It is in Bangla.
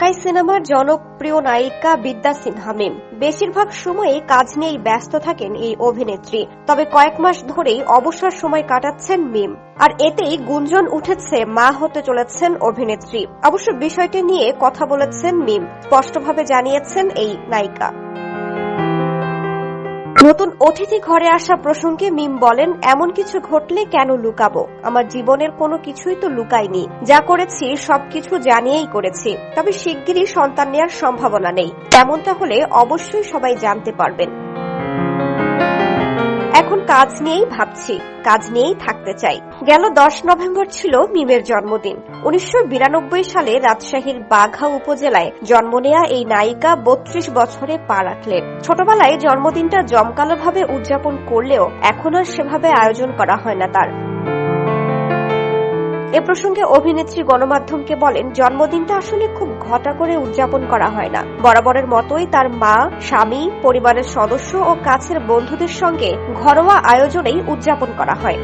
বাংলায় সিনেমার জনপ্রিয় নায়িকা বিদ্যা সিনহা মিম। বেশিরভাগ সময়ে কাজ নিয়েই ব্যস্ত থাকেন এই অভিনেত্রী। তবে কয়েক মাস ধরেই অবসর সময় কাটাচ্ছেন মিম। আর এতেই গুঞ্জন উঠেছে, মা হতে চলেছেন অভিনেত্রী। অবশ্য বিষয়টি নিয়ে কথা বলেছেন মিম। স্পষ্টভাবে জানিয়েছেন এই নায়িকা। নতুন অতিথি ঘরে আসা প্রসঙ্গে মিম বলেন, এমন কিছু ঘটলে কেন লুকাবো? আমার জীবনের কোনো কিছুই তো লুকাইনি যা করেছি, সবকিছু জানিয়েই করেছি। তবে শিগগিরই সন্তান নেওয়ার সম্ভাবনা নেই। তেমনটা হলে অবশ্যই সবাই জানতে পারবেন। এখন কাজ নিয়েই ভাবছি, কাজ নিয়েই থাকতে চাই। গেল দশ নভেম্বর ছিল মিমের জন্মদিন। উনিশশো বিরানব্বই সালে রাজশাহীর বাঘা উপজেলায় জন্ম নেয়া এই নায়িকা বত্রিশ বছরে পা রাখলেন। ছোটবেলায় জন্মদিনটা জমকালোভাবে উদযাপন করলেও এখন আর সেভাবে আয়োজন করা হয় না তার। এ প্রসঙ্গে অভিনেত্রী গণমাধ্যমকে বলেন, জন্মদিনটা আসলে খুব ঘটা করে উদযাপন করা হয় না। বরাবরের মতোই তার মা, স্বামী, পরিবারের সদস্য ও কাছের বন্ধুদের সঙ্গে ঘরোয়া আয়োজনেই উদযাপন করা হয়।